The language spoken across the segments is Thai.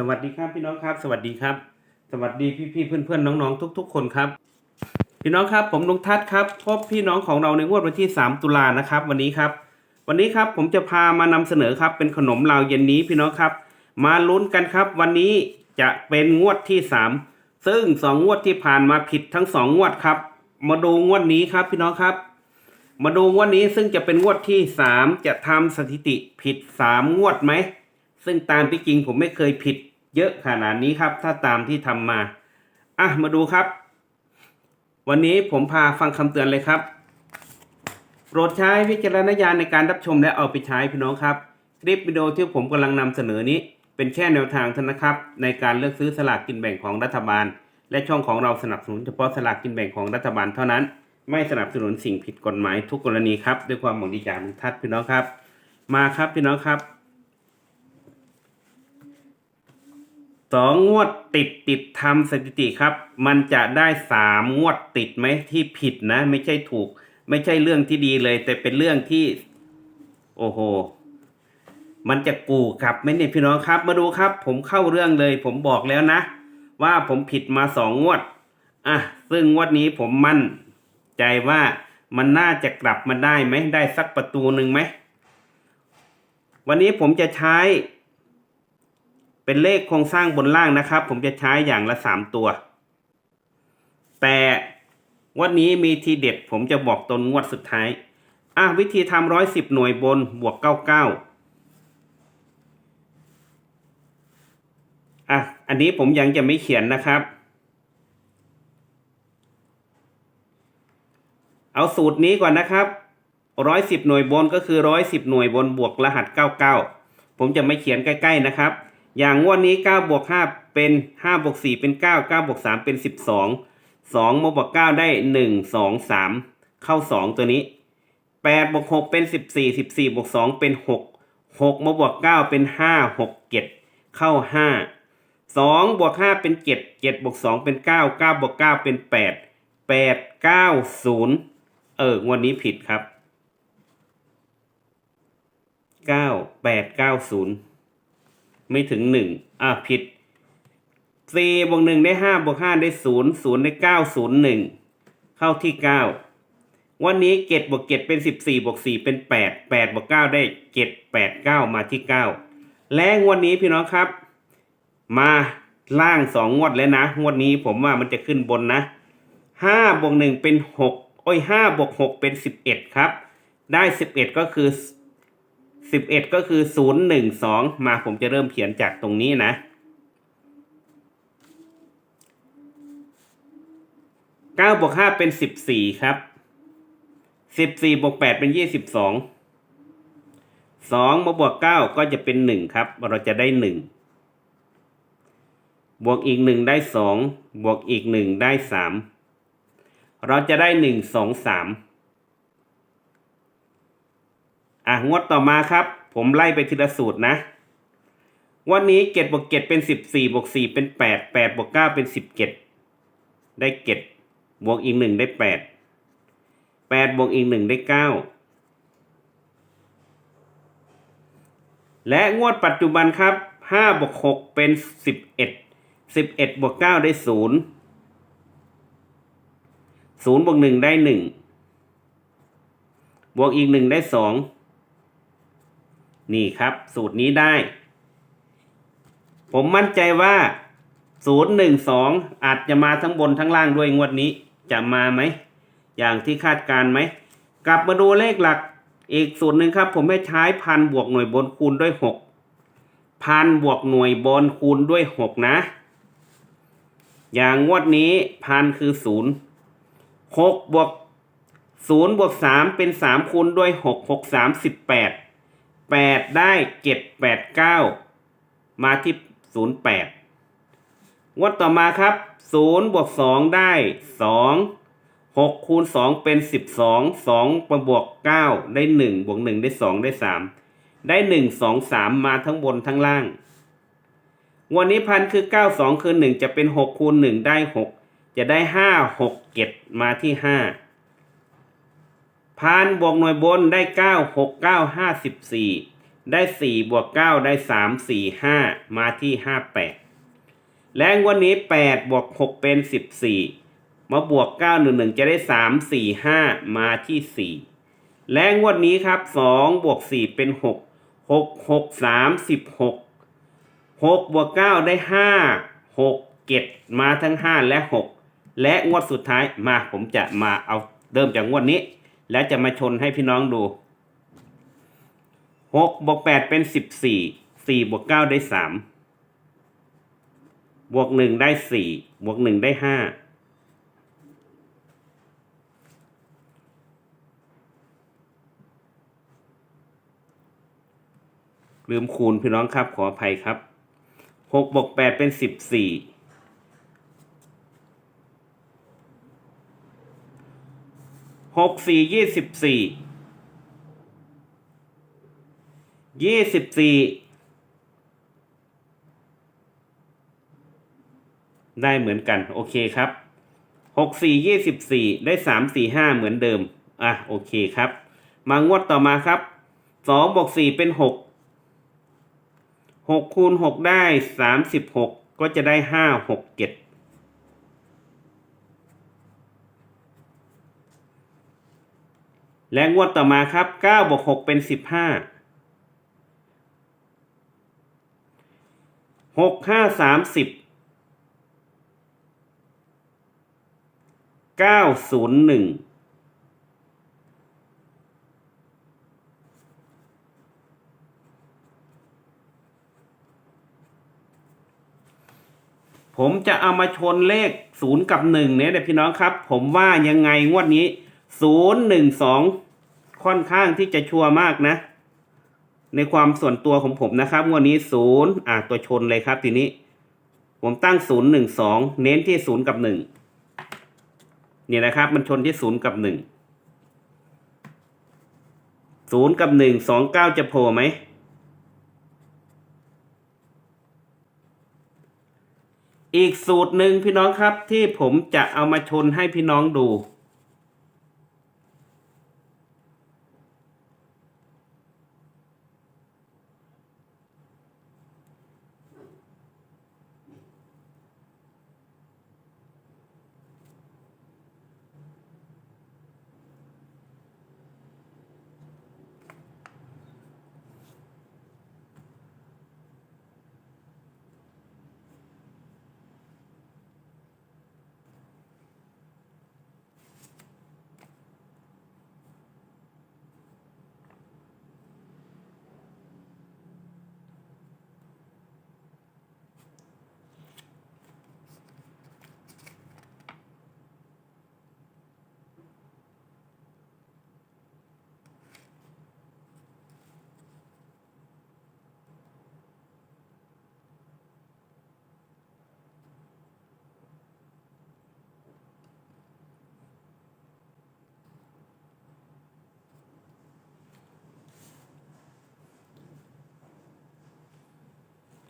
สวัสดีครับพี่น้องครับ สวัสดีครับ สวัสดีพี่พี่ๆเพื่อนเพื่อนๆน้องๆทุก ๆ คนครับ พี่น้องครับผมลุงทัศน์ครับพบพี่น้องของเราในงวดวันที่ 3 ตุลานะครับ วันนี้ครับ วันนี้ครับผมจะพามานำเสนอครับเป็นขนมลาวเย็นนี้พี่น้องครับ มาลุ้นกันครับ วันนี้จะเป็นงวดที่ 3 ซึ่งสองงวดที่ผ่านมาผิดทั้งสองงวดครับ มาดูงวดนี้ครับพี่น้องครับ มาดูงวดนี้ซึ่งจะเป็นงวดที่สามจะทำสถิติผิดสามงวดไหมซึ่งตามที่จริงผมไม่เคยผิด เยอะขนาดนี้ครับ ถ้าตามที่ทำมา อะ มาดูครับ วันนี้ผมพาฟังคำเตือนเลยครับ โปรดใช้วิจารณญาณในการรับชมและเอาไปใช้พี่น้องครับ คลิปวิดีโอที่ผมกำลังนำเสนอนี้ เป็นแค่แนวทางเท่านั้นนะครับ ในการเลือกซื้อสลากกินแบ่งของรัฐบาล และช่องของเราสนับสนุนเฉพาะสลากกินแบ่งของรัฐบาลเท่านั้น ไม่สนับสนุนสิ่งผิดกฎหมายทุกกรณีครับ ด้วยความหวังดีจากลุงทัศน์พี่น้องครับ มาครับพี่น้องครับ สองงวดติดติดทำสถิติครับ มันจะได้สามงวดติดไหมที่ผิดนะ ไม่ใช่ถูก ไม่ใช่เรื่องที่ดีเลย แต่เป็นเรื่องที่ โอ้โห มันจะกูกลับไหมเนี่ยพี่น้องครับ มาดูครับ ผมเข้าเรื่องเลย ผมบอกแล้วนะ ว่าผมผิดมาสองงวดอะซึ่งงวดนี้ผมมั่น ใจว่ามันน่าจะกลับมาได้ไหมได้สักประตูหนึ่งไหมวันนี้ผมจะใช้ เป็นเลขโครงสร้างบนล่างนะครับ ผมจะใช้อย่างละสามตัว แต่วันนี้มีทีเด็ด ผมจะบอกตนงวดสุดท้าย อะวิธีทำร้อยสิบหน่วยบนบวกเก้าเก้าอะอันนี้ผมยังจะไม่เขียนนะครับ เอาสูตรนี้ก่อนนะครับร้อยสิบหน่วยบนก็คือร้อยสิบหน่วยบนบวกรหัสเก้าเก้าผมจะไม่เขียนใกล้ ๆนะครับ อย่างงวดนี้เก้าบวกห้าเป็นห้าบวกสี่เป็นเก้าเก้าบวกสามเป็นสิบสองสองมาบวกเก้าได้หนึ่งสองสามเข้าสองตัวนี้แปดบวกหกเป็นสิบสี่สิบสี่บวกสองเป็นหกหกมาบวกเก้าเป็นห้าหกเจ็ดเข้าห้าสองบวกห้าเป็นเจ็ดเจ็ดบวกสองเป็นเก้าเก้าบวกเก้าเป็นแปดแปดเก้าศูนย์เอองวดนี้ผิดครับเก้าแปดเก้าศูนย์ ไม่ถึงหนึ่งอะผิดสี่บวกหนึ่งได้ห้าบวกห้าได้ศูนย์ศูนย์ได้เก้าศูนย์หนึ่งเข้าที่เก้าวันนี้เจ็ดบวกเจ็ดเป็นสิบสี่บวกสี่เป็นแปดแปดบวกเก้าได้เจ็ดแปดเก้ามาที่เก้าและงวดนี้พี่น้องครับ มาล่างสองงวดแล้วนะงวดนี้ผมว่ามันจะขึ้นบนนะห้าบวกหนึ่งเป็นหกโอ้ยห้าบวกหกเป็นสิบเอ็ดครับ ได้สิบเอ็ดก็คือ สิบเอ็ดก็คือศูนย์หนึ่งสองมาผมจะเริ่มเขียนจากตรงนี้นะเก้าบวกห้าเป็นสิบสี่ครับสิบสี่บวกแปดเป็นยี่สิบสองสองมาบวกเก้าก็จะเป็นหนึ่งครับ เราจะได้หนึ่งบวกอีกหนึ่งได้สองบวกอีกหนึ่งได้สามเราจะได้หนึ่งสองสาม อะงวดต่อมาครับ ผมไล่ไปทีละสูตรนะ วันนี้เจ็ดบวกเจ็ดเป็นสิบสี่บวกสี่เป็นแปดแปดบวกเก้าเป็นสิบเจ็ดได้เจ็ดบวกอีกหนึ่งได้แปดแปดบวกอีกหนึ่งได้เก้าและงวดปัจจุบันครับห้าบวกหกเป็นสิบเอ็ดสิบเอ็ดบวกเก้าได้ศูนย์ศูนย์บวกหนึ่งได้หนึ่งบวกอีกหนึ่งได้สอง นี่ครับ สูตรนี้ได้ ผมมั่นใจว่าศูนย์หนึ่งสองอาจจะมาทั้งบนทั้งล่างด้วยงวดนี้จะมาไหม อย่างที่คาดการไหม กลับมาดูเลขหลักอีกสูตรหนึ่งครับ ผมให้ใช้พันบวกหน่วยบนคูณด้วยหกพันบวกหน่วยบนคูณด้วยหกนะ อย่างงวดนี้พันคือศูนย์หกบวกศูนย์บวกสามเป็นสามคูณด้วยหกหกสามสิบ แปดได้เจ็ดแปดเก้ามาที่ศูนย์แปดงวดต่อมาครับศูนย์บวกสองได้สองหกคูณสองเป็นสิบสองสองมาบวกเก้าได้หนึ่งบวกหนึ่งได้สองได้สามได้หนึ่งสองสามมาทั้งบนทั้งล่าง วันนี้พันคือเก้าสองคือหนึ่งจะเป็นหกคูณหนึ่งได้หกจะได้ห้าหกเจ็ดมาที่ห้า พันบวกหน่วยบนได้เก้าหกเก้าห้าสิบสี่ได้สี่บวกเก้าได้สามสี่ห้ามาที่ห้าแปดและงวันนี้แปดบวกหกเป็นสิบสี่มาบวกเก้าหนึ่งหนึ่งจะได้สามสี่ห้ามาที่สี่และงวดนี้ครับสองบวกสี่เป็นหกหกหกสามสิบหกหกบวกเก้าได้ห้าหกเจ็ดมาทั้งห้าและหกและงวดสุดท้ายมาผมจะมาเอาเริ่มจากงวดนี้ แล้วจะมาชนให้พี่น้องดูหกบวกแปดเป็นสิบสี่สี่บวกเก้าได้สามบวกหนึ่งได้สี่บวกหนึ่งได้ห้าลืมคูณพี่น้องครับขออภัยครับหกบวกแปดเป็นสิบสี่ หกสี่ยี่สิบสี่ยี่สิบสี่ได้เหมือนกันโอเคครับหกสี่ยี่สิบสี่ได้สามสี่ห้าเหมือนเดิม อะโอเคครับ มางวดต่อมาครับสองบวกสี่เป็นหกหกคูณหกได้สามสิบหกก็จะได้ห้าหกเจ็ด และงวดต่อมาครับเก้าบวกหกเป็นสิบห้าหกห้าสามสิบเก้าศูนย์หนึ่งผมจะเอามาชนเลขศูนย์กับหนึ่งเนี่ยเด็กพี่น้องครับ ผมว่ายังไงงวดนี้ ศูนย์หนึ่งสองค่อนข้างที่จะชัวร์มากนะ ในความส่วนตัวของผมนะครับงวดนี้ศูนย์อ่าตัวชนเลยครับทีนี้ ผมตั้งศูนย์หนึ่งสองเน้นที่ศูนย์กับหนึ่งเนี่ยนะครับ มันชนที่ศูนย์กับหนึ่งศูนย์กับหนึ่งสองเก้าจะโผล่ไหมอีกสูตรหนึ่งพี่น้องครับที่ผมจะเอามาชนให้พี่น้องดู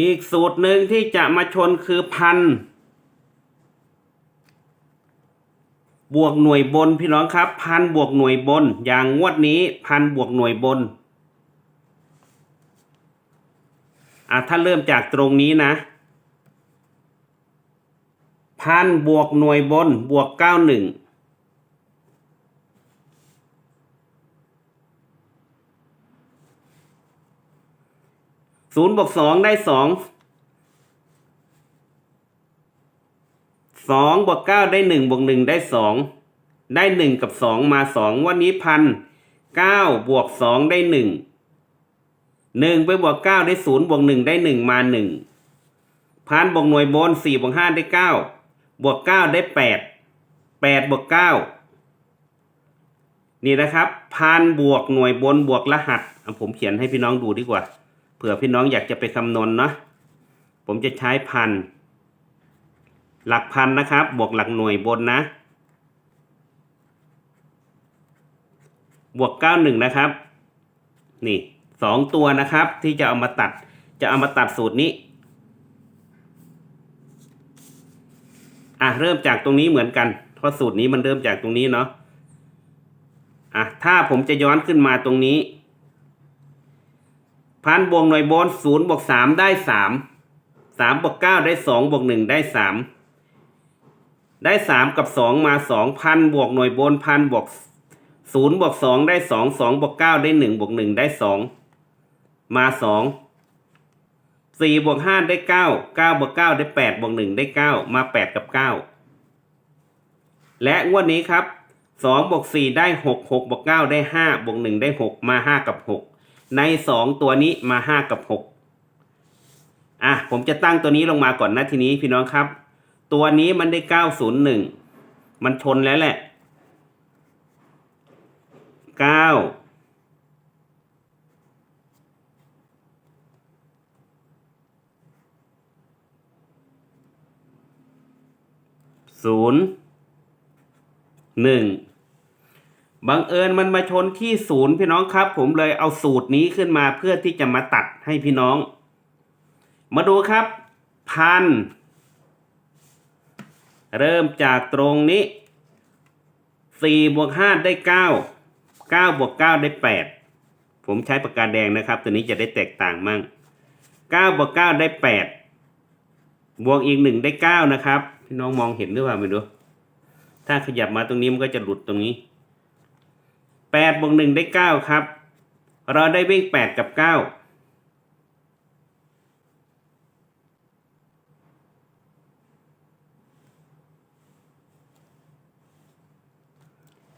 อีกสูตรหนึ่งที่จะมาชนคือพันบวกหน่วยบนพี่น้องครับ พันบวกหน่วยบน อย่างงวดนี้พันบวกหน่วยบนอะถ้าเริ่มจากตรงนี้นะพันบวกหน่วยบนบวกเก้าหนึ่ง ศูนย์บวกสองได้สองสองบวกเก้าได้หนึ่งบวกหนึ่งได้สองได้หนึ่งกับสองมาสองวันนี้พันเก้าบวกสองได้หนึ่งหนึ่งไปบวกเก้าได้ศูนย์บวกหนึ่งได้หนึ่งมาหนึ่งพันบวกหน่วยบนสี่บวกห้าได้เก้าบวกเก้าได้แปดแปดบวกเก้านี่นะครับพันบวกหน่วยบนบวกรหัสอะผมเขียนให้พี่น้องดูดีกว่า ผื่อพี่น้องอยากจะไปคำนวณเนาะผมจะใช้พัน หลักพันนะครับ บวกหลักหน่วยบนนะ บวกเก้าหนึ่งนะครับ นี่สองตัวนะครับ ที่จะเอามาตัด จะเอามาตัดสูตรนี้ อะเริ่มจากตรงนี้เหมือนกัน เพราะสูตรนี้มันเริ่มจากตรงนี้เนาะ อะถ้าผมจะย้อนขึ้นมาตรงนี้ พันบวกหน่วยบนศูนย์บวกสามได้สามสามบวกเก้าได้สองบวกหนึ่งได้สามได้สามกับสองมาสองพันบวกหน่วยบนพันบวกศูนย์บวกสองได้สองสองบวกเก้าได้หนึ่งบวกหนึ่งได้สองมาสองสี่บวกห้าได้เก้าเก้าบวกเก้าได้แปดบวกหนึ่งได้เก้ามาแปดกับเก้าและงวดนี้ครับสองบวกสี่ได้หกหกบวกเก้าได้ห้าบวกหนึ่งได้หกมาห้ากับหก ในสองตัวนี้มาห้ากับหกอะ ผมจะตั้งตัวนี้ลงมาก่อนนะทีนี้พี่น้องครับ ตัวนี้มันได้เก้าศูนย์หนึ่งมันชนแล้วแหละเก้าศูนย์หนึ่ง บังเอิญมันมาชนที่ศูนย์พี่น้องครับ ผมเลยเอาสูตรนี้ขึ้นมาเพื่อที่จะมาตัดให้พี่น้อง มาดูครับ พัน เริ่มจากตรงนี้สี่บวกห้าได้เก้าเก้าบวกเก้าได้แปดผมใช้ปากกาแดงนะครับ ตัวนี้จะได้แตกต่างมั่งเก้าบวกเก้าได้แปดบวกอีกหนึ่งได้เก้านะครับ พี่น้องมองเห็นหรือเปล่าไม่รู้ถ้าขยับมาตรงนี้มันก็จะหลุดตรงนี้ แปดบวกหนึ่งได้เก้าครับ เราได้วิ่งแปดกับเก้า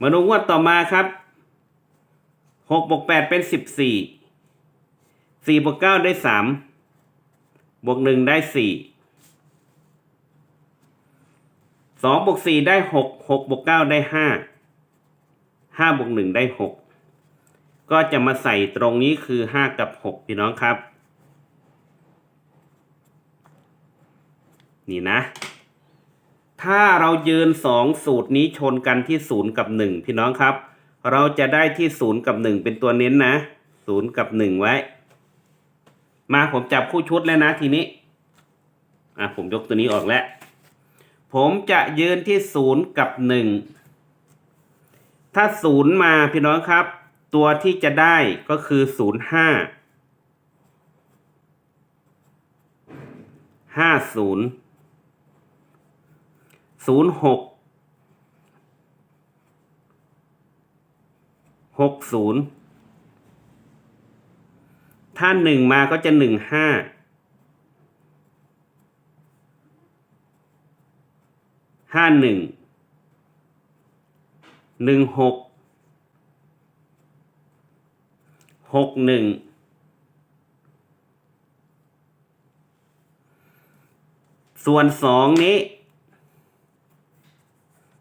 มาดูงวดต่อมาครับหกบวกแปดเป็นสิบสี่สี่บวกเก้าได้สามบวกหนึ่งได้สี่สองบวกสี่ได้หกหกบวกเก้าได้ห้า ห้าบวกหนึ่งได้หกก็จะมาใส่ตรงนี้คือห้ากับหกพี่น้องครับ นี่นะ ถ้าเรายืนสองสูตรนี้ชนกันที่ศูนย์กับหนึ่งพี่น้องครับ เราจะได้ที่ศูนย์กับหนึ่งเป็นตัวเน้นนะศูนย์กับหนึ่งไว้ มาผมจับคู่ชุดแล้วนะทีนี้อะผมยกตัวนี้ออกแล้ว ผมจะยืนที่ศูนย์กับหนึ่ง ถ้าศูนย์มาพี่น้องครับ ตัวที่จะได้ก็คือศูนย์ห้าห้าศูนย์ศูนย์หกหกศูนย์ถ้าหนึ่งมาก็จะหนึ่งห้าห้าหนึ่ง หนึ่งหกหกหนึ่งส่วนสองนี้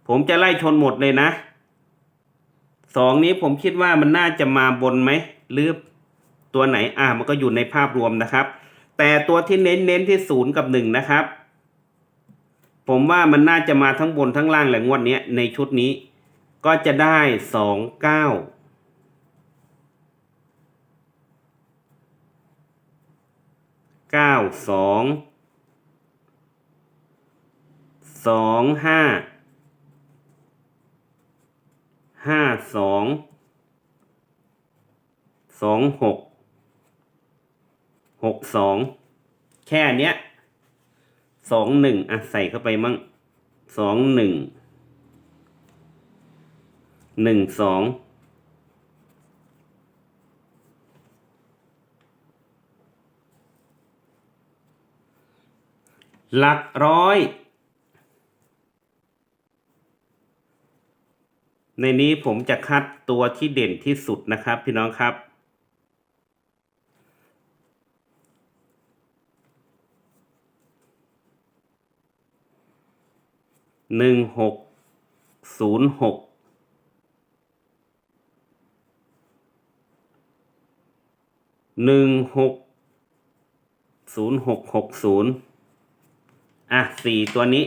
ผมจะไล่ชนหมดเลยนะสองนี้ผมคิดว่ามันน่าจะมาบนไหมหรือตัวไหนอ่ามันก็อยู่ในภาพรวมนะครับ แต่ตัวที่เน้นเน้นที่ศูนย์กับหนึ่งนะครับ ผมว่ามันน่าจะมาทั้งบนทั้งล่างแหละงวดนี้ในชุดนี้ ก็จะได้สองเก้าเก้าสองสองห้าห้าสองสองหกหกสองแค่เนี้ยสองหนึ่งอะใส่เข้าไปมั่งสองหนึ่ง หนึ่งสองหลักร้อย ในนี้ผมจะคัดตัวที่เด่นที่สุดนะครับพี่น้องครับ หนึ่งหกศูนย์หก หนึ่งหกศูนย์หกหกศูนย์อะสี่ตัวนี้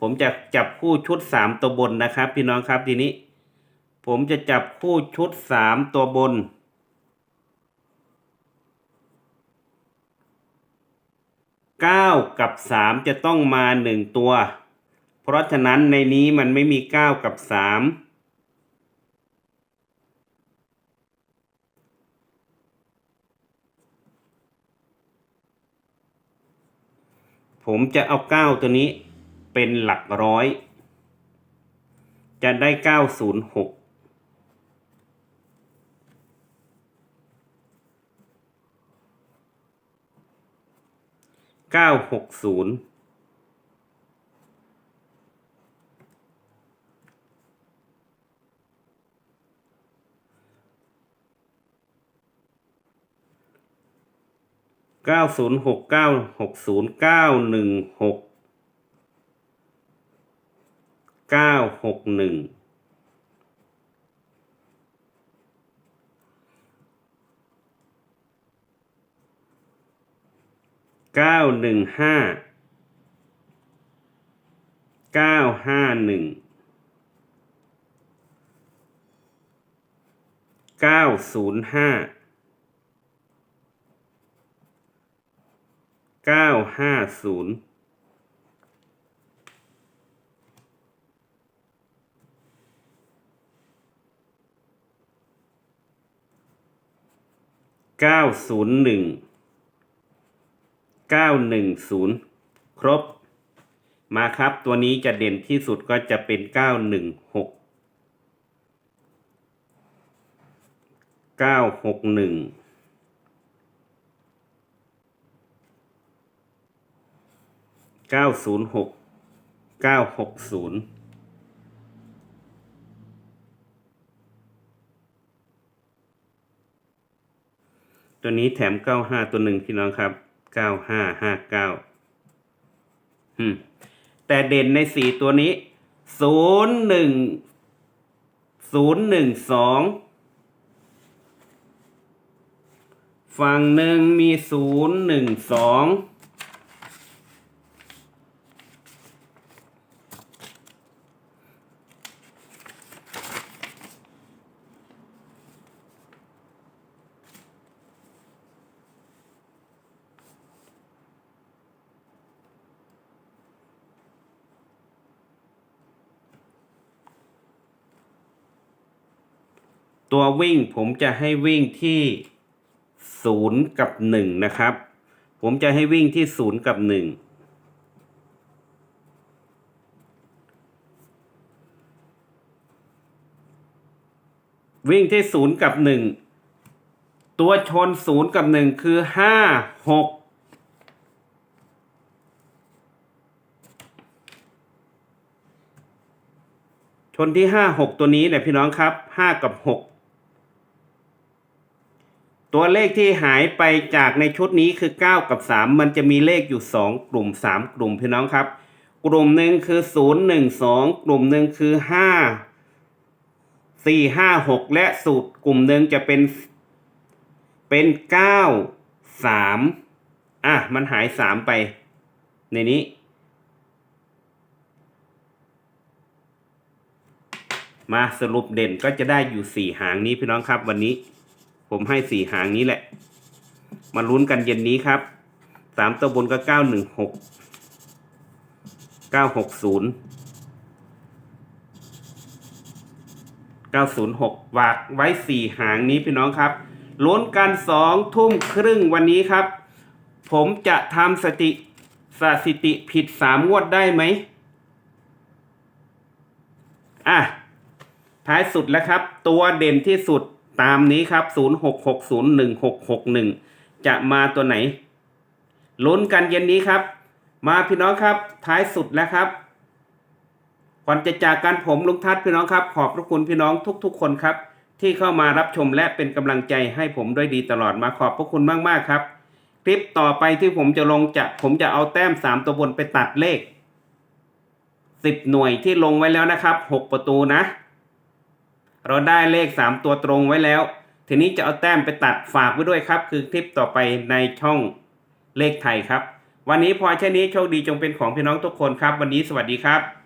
ผมจะจับคู่ชุดสามตัวบนนะครับ พี่น้องครับทีนี้ ผมจะจับคู่ชุดสามตัวบน เก้ากับสามจะต้องมาหนึ่งตัว เพราะฉะนั้นในนี้มันไม่มีเก้ากับสาม ผมจะเอาเก้าตัวนี้เป็นหลักร้อย จะได้เก้าศูนย์หกเก้าหกศูนย์ เก้าศูนย์หกเก้าหกศูนย์เก้าหนึ่งหกเก้าหกหนึ่งเก้าหนึ่งห้าเก้าห้าหนึ่งเก้าศูนย์ห้า เก้าห้าศูนย์เก้าศูนย์หนึ่งเก้าหนึ่งศูนย์ครบ มาครับตัวนี้จะเด่นที่สุดก็จะเป็นเก้าหนึ่งหกเก้าหกหนึ่ง เก้าศูนย์หกเก้าหกศูนย์ตัวนี้แถมเก้าห้าตัวหนึ่งพี่น้องครับเก้าห้าห้าเก้าอืมแต่เด่นในสี่ตัวนี้ศูนย์หนึ่งศูนย์หนึ่งสองฝั่งหนึ่งมีศูนย์หนึ่งสอง ตัววิ่งผมจะให้วิ่งที่ศูนย์กับหนึ่งนะครับ ผมจะให้วิ่งที่ศูนย์กับหนึ่งวิ่งที่ศูนย์กับหนึ่งตัวชนศูนย์กับหนึ่งคือห้าหกชนที่ห้าหกตัวนี้แหละพี่น้องครับห้ากับหก ตัวเลขที่หายไปจากในชุดนี้คือ 9 กับ 3 มันจะมีเลขอยู่ 2 กลุ่ม 3 กลุ่มพี่น้องครับ กลุ่มหนึ่งคือ 0 1 2 กลุ่มหนึ่งคือ 5 4 5 6 และสูตรกลุ่มหนึ่งจะเป็นเป็น 9 3 อะ มันหาย 3 ไป ในนี้ มาสรุปเด่นก็จะได้อยู่ 4 หางนี้พี่น้องครับวันนี้ ผมให้สี่หางนี้แหละ มาลุ้นกันเย็นนี้ครับสามตัวบนก็เก้าหนึ่งหกเก้าหกศูนย์เก้าศูนย์หกวากไว้สี่หางนี้พี่น้องครับลุ้นกันสองทุ่มครึ่งวันนี้ครับ ผมจะทำสติสถิติผิดสามงวดได้ไหมอะท้ายสุดแล้วครับ ตัวเด่นที่สุด ตามนี้ครับ 06601661 จะมาตัวไหนลุ้นกันเย็นนี้ครับ มาพี่น้องครับ ท้ายสุดแล้วครับ ก่อนจะจากกันผมลุงทัศน์พี่น้องครับ ขอบพระคุณพี่น้องทุก ๆ คนครับ ที่เข้ามารับชมและเป็นกำลังใจให้ผมด้วยดีตลอดมาขอบพระคุณมากๆครับ คลิปต่อไปที่ผมจะลงจะผมจะเอาแต้มสามตัวบนไปตัดเลขสิบหน่วยที่ลงไว้แล้วนะครับหกประตูนะ เราได้เลข 3 ตัวตรงไว้แล้ว ทีนี้จะเอาแต้มไปตัดฝากไว้ด้วยครับ คือคลิปต่อไปในช่องเลขไทยครับ วันนี้พอแค่นี้โชคดีจงเป็นของพี่น้องทุกคนครับ วันนี้สวัสดีครับ